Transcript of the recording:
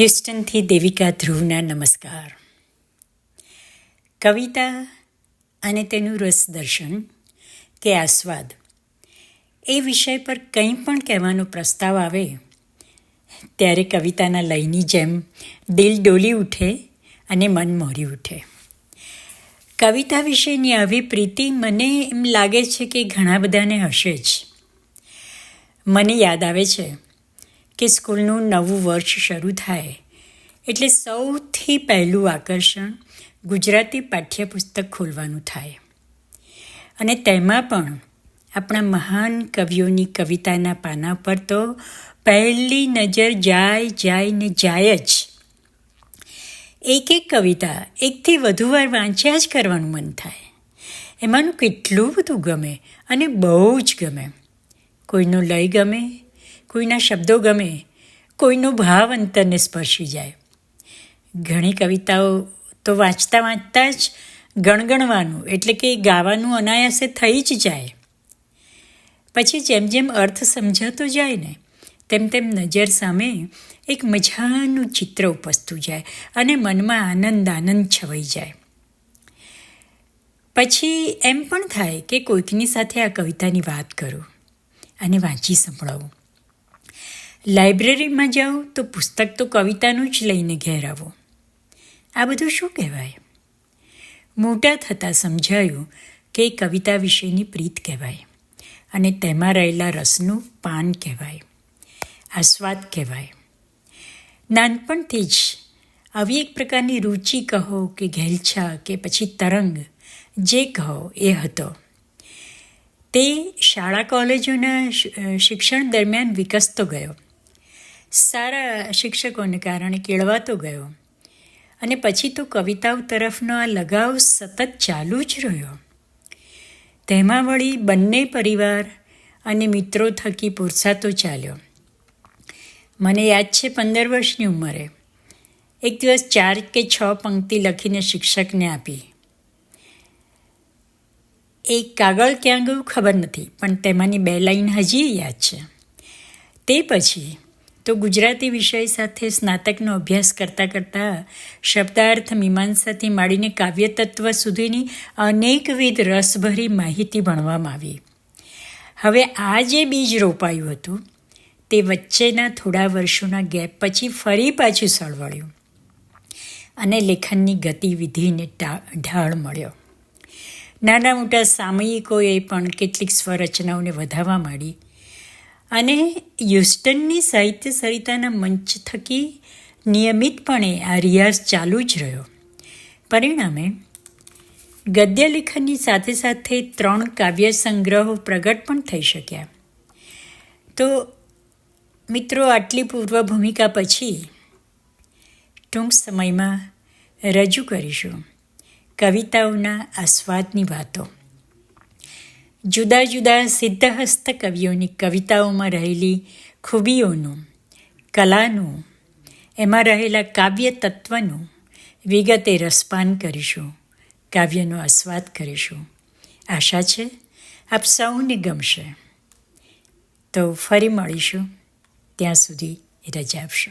હ્યુસ્ટનથી દેવિકા ધ્રુવના નમસ્કાર. કવિતા અને તેનું રસદર્શન કે આસ્વાદ, એ વિષય પર કંઈ પણ કહેવાનો પ્રસ્તાવ આવે, ત્યારે કવિતાના લયની જેમ દિલ ડોલી ઉઠે અને મન મોરી ઉઠે. કવિતા વિશેની આવી પ્રીતિ મને એમ લાગે છે કે ઘણા બધાને હશે જ. મને યાદ આવે છે કે સ્કૂલનું નવું વર્ષ શરૂ થાય. એટલે સૌથી પહેલું આકર્ષણ ગુજરાતી પાઠ્યપુસ્તક ખોલવાનું થાય. અને તેમાં પણ આપણા મહાન કવિઓની કવિતાના પાના પર તો પહેલી નજર જાય જાય ને જાય જ. એક એક કવિતા એકથી વધુ વાર વાંચ્યા જ કરવાનું મન થાય. એમાંનું કેટલું બધું ગમે અને બહુ જ ગમે. કોઈનો લય ગમે કોઈના શબ્દો ગમે, કોઈનો ભાવ અંતરને સ્પર્શી જાય. ઘણી કવિતાઓ તો વાંચતા વાંચતા જ ગણગણવાનું, એટલે કે ગાવાનું અનાયાસે થઈ જ જાય. પછી જેમ જેમ અર્થ સમજાતો જાય ને, તેમ તેમ નજર સામે એક મજાનું ચિત્ર ઉપસતું જાય અને મનમાં આનંદ આનંદ છવાઈ જાય. પછી એમ પણ થાય કે કોઈકની સાથે આ કવિતાની વાત કરું અને વાંચી સંભળાવું. લાઇબ્રેરીમાં જાઓ તો પુસ્તક તો કવિતાનું જ લઈને ઘેર આવો આ બધું શું કહેવાય? મોટા થતાં સમજાયું કે કવિતા વિશેની પ્રીત કહેવાય અને તેમાં રહેલા રસનું પાન કહેવાય, આસ્વાદ કહેવાય. નાનપણથી જ આવી એક પ્રકારની રુચિ કહો કે ઘેલછા કે પછી તરંગ જે કહો એ હતો. તે શાળા કોલેજોના શિક્ષણ દરમિયાન વિકસતો ગયો. સારા શિક્ષકોને કારણે કેળવાતો ગયો. અને પછી તો કવિતાઓ તરફનો આ લગાવ સતત ચાલુ જ રહ્યો. તેમાં વળી બંને પરિવાર અને મિત્રો થકી પુરસાતો ચાલ્યો. મને યાદ છે પંદર વર્ષની ઉંમરે. એક દિવસ ચાર કે છ પંક્તિ લખીને શિક્ષકને આપી. એ કાગળ ક્યાં ગયું ખબર નથી, પણ તેમાંની બે લાઈન હજી યાદ છે. તે પછી તો ગુજરાતી વિષય સાથે સ્નાતકનો અભ્યાસ કરતાં કરતાં શબ્દાર્થ મીમાંસાથી માંડીને કાવ્યતત્વ સુધીની અનેકવિધ રસભરી માહિતી ભણવામાં આવી. હવે આ જે બીજ રોપાયું હતું, તે વચ્ચેના થોડા વર્ષોના ગેપ પછી ફરી પાછું સળવળ્યું અને લેખનની ગતિવિધિને ઢાળ મળ્યો. નાના મોટા સામયિકોએ પણ કેટલીક સ્વરચનાઓને વધારવા માંડી અને હ્યુસ્ટનની સાહિત્ય સરિતાના મંચ થકી નિયમિતપણે આ રિયાઝ ચાલુ જ રહ્યો. પરિણામે ગદ્ય લેખનની સાથે સાથે ત્રણ કાવ્ય સંગ્રહો પ્રગટ પણ થઈ શક્યા. તો મિત્રો, આટલી પૂર્વ ભૂમિકા પછી ટૂંક સમયમાં રજૂ કરીશું કવિતાઓના આસ્વાદની વાતો. જુદા જુદા સિદ્ધહસ્ત કવિઓની કવિતાઓમાં રહેલી ખૂબીઓનું કલાનું એમાં રહેલા કાવ્ય તત્વનું વિગતે રસપાન કરીશું કાવ્યનો આસ્વાદ કરીશું આશા છે આપ સૌને ગમશે તો ફરી મળીશું ત્યાં સુધી રજા આપશો